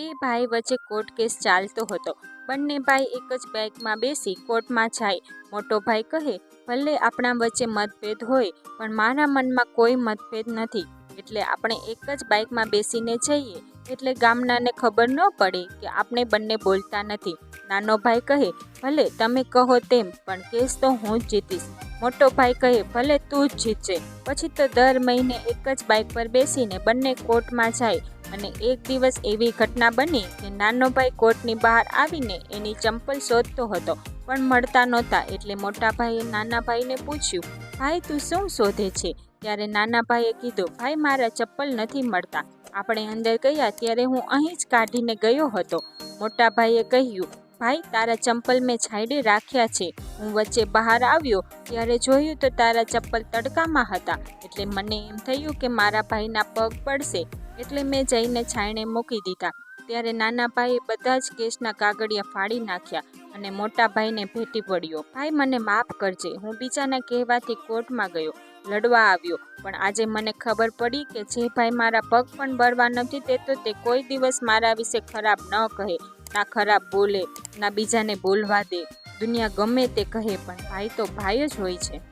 બે ભાઈ વચ્ચે કોર્ટ કેસ ચાલતો હતો. બંને ભાઈ એક જ બેગમાં બેસી કોર્ટમાં જાય. મોટો ભાઈ કહે, ભલે આપણા વચ્ચે મતભેદ હોય, પણ મારા મનમાં કોઈ મતભેદ નથી. એટલે આપણે એક જ બાઇકમાં બેસીને જઈએ. એટલે ગામનાને ખબર ન પડે કે આપણે બંને બોલતા નથી. નાનો ભાઈ કહે, ભલે તમે કહો તેમ, પણ કેસ તો હું જ જીતીશ. મોટો ભાઈ કહે, ભલે તું જ જીતશે પછી તો દર મહિને એક જ બાઇક પર બેસીને બંને કોર્ટમાં જાય. અને એક દિવસ એવી ઘટના બની કે નાનો ભાઈ કોર્ટની બહાર આવીને એની ચંપલ શોધતો હતો, પણ મળતા નહોતા એટલે મોટા ભાઈએ નાના ભાઈને પૂછ્યું, ભાઈ, તું શું શોધે છે? ત્યારે નાના ભાઈએ કીધું, ભાઈ, મારા ચપ્પલ નથી મળતા. આપણે અંદર ગયા ત્યારે હું અહીં જ કાઢીને ગયો હતો. મોટા ભાઈએ કહ્યું, ભાઈ, તારા ચંપલ મેં છાંયડે રાખ્યા છે. હું વચ્ચે બહાર આવ્યો ત્યારે જોયું તો તારા ચપ્પલ તડકામાં હતા. એટલે મને એમ થયું કે મારા ભાઈના પગ પડશે. એટલે મેં જઈને છાણે મૂકી દીધા. ત્યારે નાના ભાઈએ બધા જ કેસના કાગળિયા ફાડી નાખ્યા અને મોટા ભાઈને ભેટી પડ્યો. ભાઈ, મને માફ કરજે. હું બીજાના કહેવાથી કોર્ટમાં ગયો. લડવા આવ્યો. પણ આજે મને ખબર પડી કે જે ભાઈ મારા પગ પણ બળવા નથી દેતો તે કોઈ દિવસ મારા વિશે ખરાબ ન કહે. ના ખરાબ બોલે, ના બીજાને બોલવા દે. દુનિયા ગમે તે કહે, પણ ભાઈ તો ભાઈ જ હોય છે.